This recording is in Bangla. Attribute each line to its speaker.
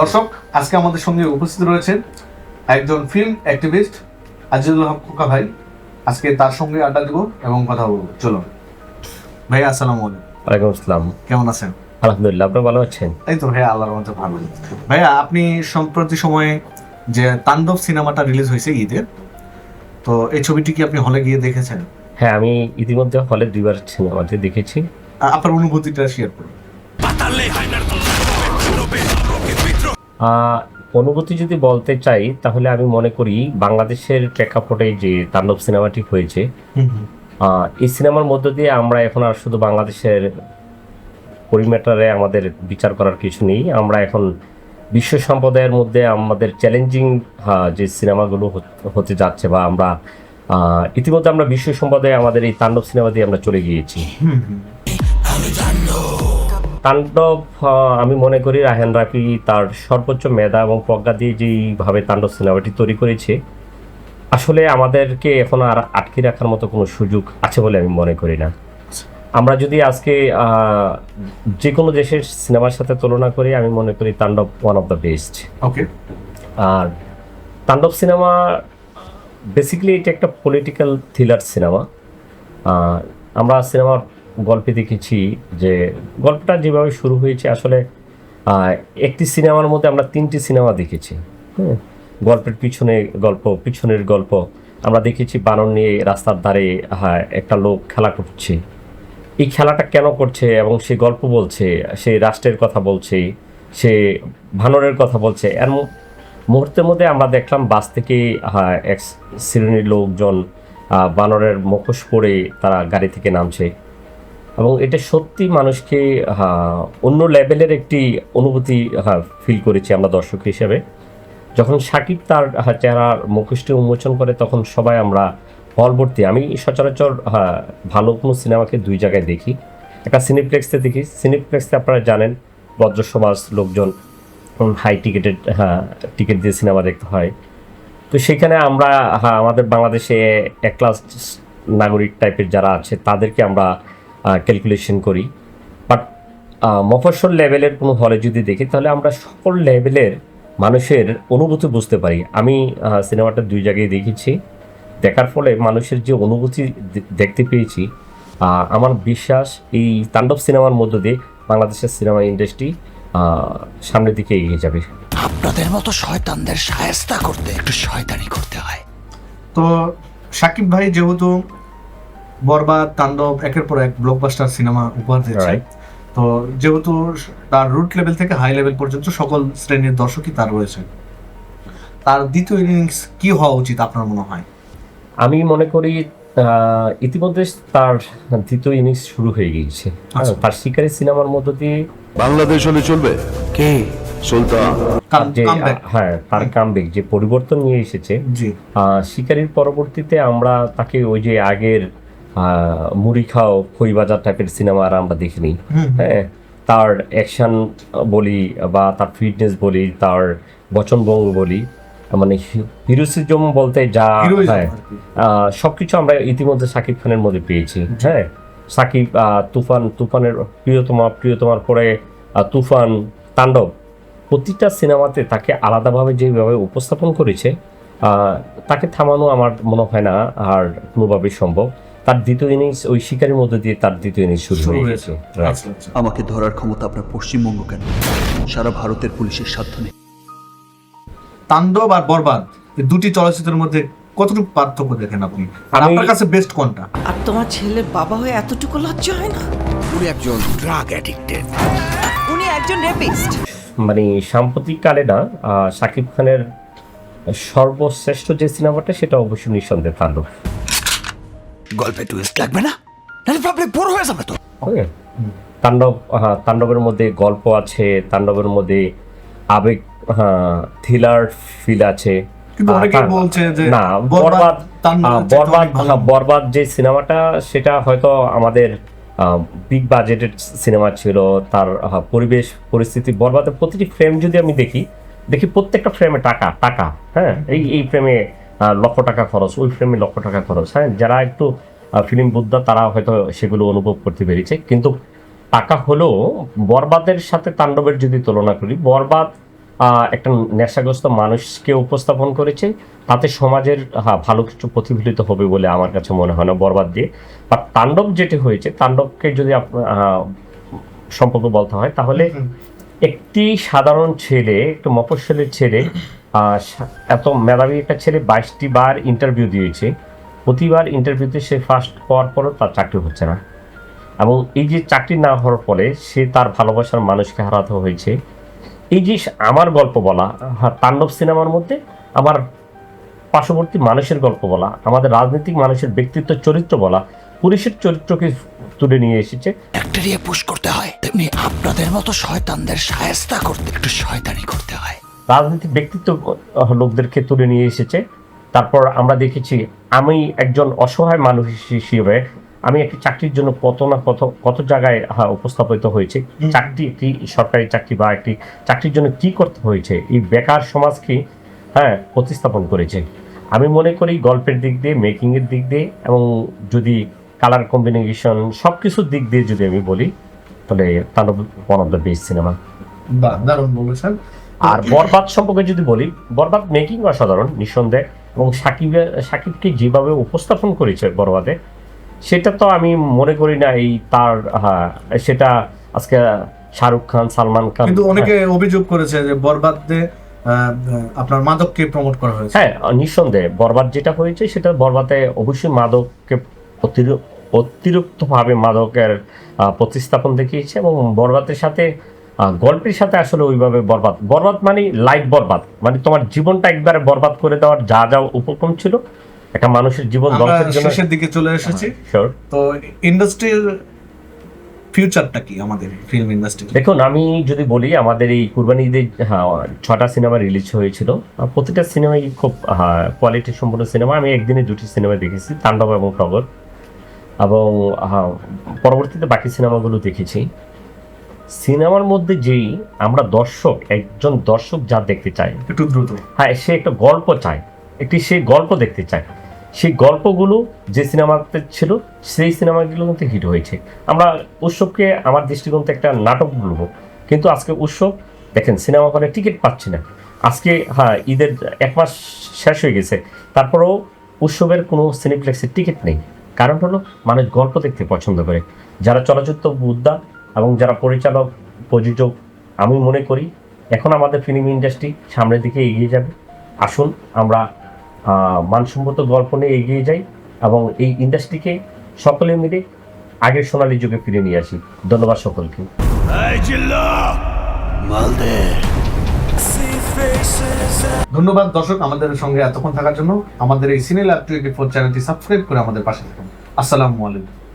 Speaker 1: দর্শক আজকে আমাদের সঙ্গে উপস্থিত রয়েছেন একজন ফিল্ম অ্যাক্টিভিস্ট আজিজুল হক খোকা ভাই। আজকে তার সঙ্গে আড্ডা দিব এবং কথা বলব। চলুন। ভাই আসসালামু আলাইকুম।
Speaker 2: ওয়ালাইকুম আসসালাম।
Speaker 1: কেমন আছেন?
Speaker 2: আলহামদুলিল্লাহ আপনি ভালো আছেন?
Speaker 1: এই তো ভাইয়া আল্লাহর মধ্যে ভালো। ভাইয়া আপনি সম্প্রতি সময়ে যে তাণ্ডব সিনেমাটা রিলিজ হয়েছে ঈদের তো এই ছবিটি কি আপনি হলে গিয়ে দেখেছেন?
Speaker 2: হ্যাঁ আমি ইতিমধ্যে হলে দুইবার সিনেমাতে দেখেছি।
Speaker 1: আপনার অনুভূতিটা শেয়ার করুন।
Speaker 2: অনুভূতি যদি বলতে চাই তাহলে আমি মনে করি বাংলাদেশের প্রেক্ষাপটে যে তাণ্ডব সিনেমাটি হয়েছে এই সিনেমার মধ্য দিয়ে আমরা এখন আর শুধু বাংলাদেশের পরিমেটারে আমাদের বিচার করার কিছু নেই আমরা এখন বিশ্ব সম্প্রদায়ের মধ্যে আমাদের চ্যালেঞ্জিং যে সিনেমাগুলো হতে যাচ্ছে বা আমরা ইতিমধ্যে আমরা বিশ্ব সম্প্রদায়ে আমাদের এই তাণ্ডব সিনেমা দিয়ে আমরা চলে গিয়েছি। তাণ্ডব আমি মনে করি রাহেন রাফি তার সর্বোচ্চ মেধা এবং প্রজ্ঞা দিয়ে যেইভাবে তাণ্ডব সিনেমাটি তৈরি করেছে আসলে আমাদেরকে এখন আর আটকে রাখার মতো কোনো সুযোগ আছে বলে আমি মনে করি না। আমরা যদি আজকে যে কোনো দেশের সিনেমার সাথে তুলনা করি আমি মনে করি Tandav one of the best
Speaker 1: okay
Speaker 2: R Tandav cinema basically এটা একটা পলিটিক্যাল থ্রিলার সিনেমা। আমরা সিনেমার গল্পে দেখেছি যে গল্পটা যেভাবে শুরু হয়েছে আসলে একটি সিনেমার মধ্যে আমরা তিনটি সিনেমা দেখেছি হ্যাঁ গল্পের পিছনে গল্প পিছনের গল্প। আমরা দেখেছি বানর নিয়ে রাস্তার ধারে হ্যাঁ একটা লোক খেলা করছে। এই খেলাটা কেন করছে এবং সে গল্প বলছে সে রাষ্ট্রের কথা বলছে সে ভানরের কথা বলছে। এর মুহূর্তের মধ্যে আমরা দেখলাম বাস থেকে হ্যাঁ, এক শ্রেণির লোকজন বানরের মুখোশ পরে তারা গাড়ি থেকে নামছে। এবং এটা সত্যি মানুষকে অন্য লেভেলের একটি অনুভূতি ফিল করেছি আমরা দর্শক হিসেবে। যখন সাকিব তার চেহারার মুখোশটি উন্মোচন করে, তখন সবাই আমরা হলভর্তি আমি সচরাচর ভালো কোনো সিনেমাকে দুই জায়গায় দেখি। একটা সিনেপ্লেক্সে দেখি। সিনেপ্লেক্সে আপনারা জানেন ভদ্র সমাজ লোকজন হাই টিকেটেড হ্যাঁ টিকিট দিয়ে সিনেমা দেখতে হয়। তো সেখানে আমরা আমাদের বাংলাদেশে এক ক্লাস নাগরিক টাইপের যারা আছে, তাদেরকে আমরা ক্যালকুলেশন করি। বাট মফস্বল লেভেলের কোনো হলে যদি দেখি তাহলে আমরা সকল লেভেলের মানুষের অনুভূতি বুঝতে পারি। আমি সিনেমাটা দুই জায়গায় দেখেছি। দেখার ফলে মানুষের যে অনুভূতি দেখতে পেয়েছি আমার বিশ্বাস এই তাণ্ডব সিনেমার মধ্য দিয়ে বাংলাদেশের সিনেমা ইন্ডাস্ট্রি সামনের দিকে এগিয়ে যাবে।
Speaker 3: আপনাদের মতো শয়তানদের সায়স্তা করতে একটু শয়তানি করতে হয়।
Speaker 1: তো সাকিব ভাই যেহেতু বরবাদ তাণ্ডব একের পর এক ব্লকবাস্টার সিনেমা উপহার দিয়েছে। তো যেহেতু তার রুট লেভেল থেকে হাই লেভেল পর্যন্ত সকল শ্রেণির দর্শকই তার রয়েছে। তার দ্বিতীয় ইনিংস কি হওয়া উচিত আপনার মনে হয়?
Speaker 2: আমি মনে করি আহ, ইতিমধ্যে তার দ্বিতীয় ইনিংস শুরু হয়ে গিয়েছে।
Speaker 1: আচ্ছা।
Speaker 2: তার শিকারী সিনেমার মধ্য দিয়ে
Speaker 4: বাংলাদেশ হলে চলবে?
Speaker 3: কে?
Speaker 4: সুলতান।
Speaker 2: হ্যাঁ তার যে পরিবর্তন নিয়ে এসেছে শিকারীর পরবর্তীতে আমরা তাকে ওই যে আগের মুড়ি খাও খই বাজার টাইপের সিনেমা আর আমরা দেখিনি। হ্যাঁ তার অ্যাকশন বলি বা তার ফিটনেস বলি তার বচনভঙ্গ বলি মানে হিরোসিজম বলতে যা হ্যাঁ
Speaker 1: আর
Speaker 2: সব কিছু আমরা ইতিমধ্যে সাকিব খানের মধ্যে পেয়েছি। হ্যাঁ সাকিব তুফান তুফানের প্রিয়তমা প্রিয়তমার পরে তুফান তাণ্ডব প্রতিটা সিনেমাতে তাকে আলাদাভাবে যেভাবে উপস্থাপন করেছে আহ, তাকে থামানো আমার মনে হয় না আর কোনোভাবেই সম্ভব। তার দ্বিতীয় ইনিংস ওই শিকারের মধ্যে দিয়ে তার দ্বিতীয় ইনিংস শুরু হয়ে
Speaker 1: হয়েছে।
Speaker 2: গেছে.
Speaker 1: আচ্ছা আচ্ছা।
Speaker 3: আমাকে ধরার ক্ষমতা আপনার পশ্চিমবঙ্গ কেন? সারা ভারতের পুলিশের সাধ্য নেই।
Speaker 1: তাণ্ডব আর বরবাদ দুটি চলচ্চিত্রের মধ্যে কতটুকু পার্থক্য দেখেন আপনি? আর আপনার কাছে বেস্ট কোনটা?
Speaker 5: আর তোমার ছেলের বাবা হয়ে এতটুকু লজ্জা হয় না?
Speaker 3: উনি একজন ড্রাগ অ্যাডিক্টেড
Speaker 5: উনি একজন রেপিস্ট
Speaker 2: মানে সাম্প্রতিককালে না আহ, শাকিব খানের সর্বশ্রেষ্ঠ যে সিনেমাটা সেটা অবশ্যই নিঃসন্দেহে তাণ্ডব।
Speaker 3: গল্পে টুইস্ট লাগবে না নাহলে পাবলিক বোর হয়ে যাবে তো
Speaker 2: হ্যাঁ। তাণ্ডব হ্যাঁ, তাণ্ডবের মধ্যে গল্প আছে তাণ্ডবের মধ্যে আবেগ হ্যাঁ থ্রিলার ফিল আছে
Speaker 1: কিন্তু
Speaker 2: আহ,
Speaker 1: অনেকে
Speaker 2: তার-
Speaker 1: বলছে যে
Speaker 2: না
Speaker 1: বরবাদ
Speaker 2: বরবাদ
Speaker 1: তাণ্ডবের
Speaker 2: আহ,
Speaker 1: চাইতে
Speaker 2: বরবাদ
Speaker 1: অনেক ভালো।
Speaker 2: হ্যাঁ, বরবাদ যে সিনেমাটা সেটা হয়তো আমাদের বিগ বাজেটের সিনেমা ছিল তার পরিবেশ পরিস্থিতি বরবাদের প্রতিটি ফ্রেম যদি আমি দেখি দেখি প্রত্যেকটা ফ্রেমে টাকা টাকা হ্যাঁ এই এই ফ্রেমে লক্ষ টাকা খরচ ওই ফ্রেমে লক্ষ টাকা খরচ। হ্যাঁ যারা একটু ফিল্ম বুদ্ধা তারা হয়তো সেগুলো অনুভব করতে পেরেছে। কিন্তু টাকা হলেও বরবাদের সাথে তাণ্ডবের যদি তুলনা করি বরবাদ একটা নেশাগ্রস্ত মানুষকে উপস্থাপন করেছে। তাতে সমাজের হ্যাঁ, ভালো কিছু প্রতিফলিত হবে বলে আমার কাছে মনে হয় না বরবাদ দিয়ে। বা তাণ্ডব যেটি হয়েছে তাণ্ডবকে যদি সম্পর্কে বলতে হয় তাহলে একটি সাধারণ ছেলে একটু মফস্বলের ছেলে এত মেধাবী একটা ছেলে বাইশটি বার ইন্টারভিউ দিয়েছে। প্রতিবার ইন্টারভিউতে সে ফার্স্ট হওয়ার পরও তার চাকরি হচ্ছে না। এবং এই যে চাকরি না হওয়ার ফলে সে তার ভালোবাসার মানুষকে হারাতে হয়েছে। এই যে আমার গল্প বলা তাণ্ডব সিনেমার মধ্যে আমার পার্শ্ববর্তী মানুষের গল্প বলা, আমাদের রাজনৈতিক মানুষের ব্যক্তিত্ব চরিত্র বলা পুলিশের চরিত্রকে তুলে নিয়ে এসেছে।
Speaker 3: ব্যাকটেরিয়া পুশ করতে হয়, তেমনি আপনাদের মতো শয়তানদের সায়স্তা করতে, একটু শয়তানি করতে হয়।
Speaker 2: রাজনৈতিক ব্যক্তিত্ব লোকদেরকে তুলে নিয়ে এসেছে। তারপর আমরা দেখেছি আমি একজন অসহায় মানুষ হিসেবে আমি একটি চাকরির জন্য কত না কত কত জায়গায় উপস্থাপিত হয়েছে। চাকরি একটি সরকারি চাকরি বা একটি চাকরির জন্য কি করতে হয়েছে? এই বেকার সমাজকে হ্যাঁ প্রতিস্থাপন করেছে। আমি মনে করি গল্পের দিক দিয়ে মেকিংয়ের দিক দিয়ে এবং যদি কালার কম্বিনেশন সব কিছুর দিক দিয়ে যদি আমি বলি তাহলে Tandav one of the best cinema
Speaker 1: বা দারুণ বলেছেন।
Speaker 2: আর বরবাদ সম্পর্কে যদি বলি বরবাদ মেকিং অসাধারণ নিঃসন্দেহ এবং সাকিব সাকিবকে যেভাবে উপস্থাপন করেছে বরবাদে সেটা তো আমি মনে করি না এই তার হ্যাঁ, সেটা আজকে শাহরুখ খান সালমান খান
Speaker 1: কিন্তু অনেকে অভিযোগ করেছে যে বরবাদে আপনার মাদককে প্রমোট করা হয়েছে।
Speaker 2: হ্যাঁ নিঃসন্দেহে বরবাদ যেটা হয়েছে সেটা বরবাদে অবশ্যই মাদককে অতিরিক্ত অতিরিক্তভাবে মাদকের প্রতিস্থাপন দেখিয়েছে এবং বরবাদের সাথে গল্পের সাথে আসলে ওইভাবে বরবাদ। বরবাদ মানে লাইফ বরবাদ। মানে তোমার জীবনটা একবারে বরবাদ করে দেওয়ার যা যা উপক্রম ছিল একটা মানুষের জীবন ধ্বংসের জন্য
Speaker 1: শেষের দিকে চলে এসেছি। তো ইন্ডাস্ট্রির ফিউচারটা কি আমাদের ফিল্ম ইন্ডাস্ট্রি
Speaker 2: দেখুন আমি যদি বলি আমাদের এই কুরবানি ঈদে হ্যাঁ, ছটা সিনেমা রিলিজ হয়েছিল। প্রতিটা সিনেমাই খুব কোয়ালিটি সম্পূর্ণ সিনেমা আমি একদিনে দুটি সিনেমা দেখেছি তাণ্ডব এবং টগর এবং হ্যাঁ, পরবর্তীতে বাকি সিনেমাগুলো দেখেছি। সিনেমার মধ্যে যেই আমরা দর্শক একজন দর্শক যা দেখতে চাই
Speaker 1: একটু দ্রুত।
Speaker 2: হ্যাঁ সে একটা গল্প চায়। একটি সে গল্প দেখতে চায়। সেই গল্পগুলো যে সিনেমাতে ছিল সেই সিনেমাগুলো কিন্তু হিট হয়েছে। আমরা উৎসবকে আমার দৃষ্টিকোণ থেকে একটা নাটক বলব। কিন্তু আজকে উৎসব দেখেন সিনেমা হলে টিকিট পাচ্ছি না। আজকে হ্যাঁ ঈদের এক মাস শেষ হয়ে গেছে। তারপরেও উৎসবের কোনো সিনেপ্লেক্সের টিকিট নেই। কারণ হলো মানুষ গল্প দেখতে পছন্দ করে। যারা চলচ্চিত্র বুদ্ধা এবং যারা পরিচালক প্রযোজক আমি মনে করি এখন আমাদের ফিল্ম ইন্ডাস্ট্রি সামনের দিকে এগিয়ে যাবে। আসুন আমরা মানসম্মত গল্প নিয়ে এগিয়ে যাই এবং এই ইন্ডাস্ট্রিকে সকলে মিলে আগের সোনালী যুগে ফিরে নিয়ে আসি। ধন্যবাদ সকলকে।
Speaker 1: ধন্যবাদ দর্শক আমাদের সঙ্গে এতক্ষণ থাকার জন্য। আমাদের এই সিনে ল্যাব টোয়েন্টি ফোর চ্যানেলটি সাবস্ক্রাইব করে আমাদের পাশে থাকুন। আসসালামু আলাইকুম।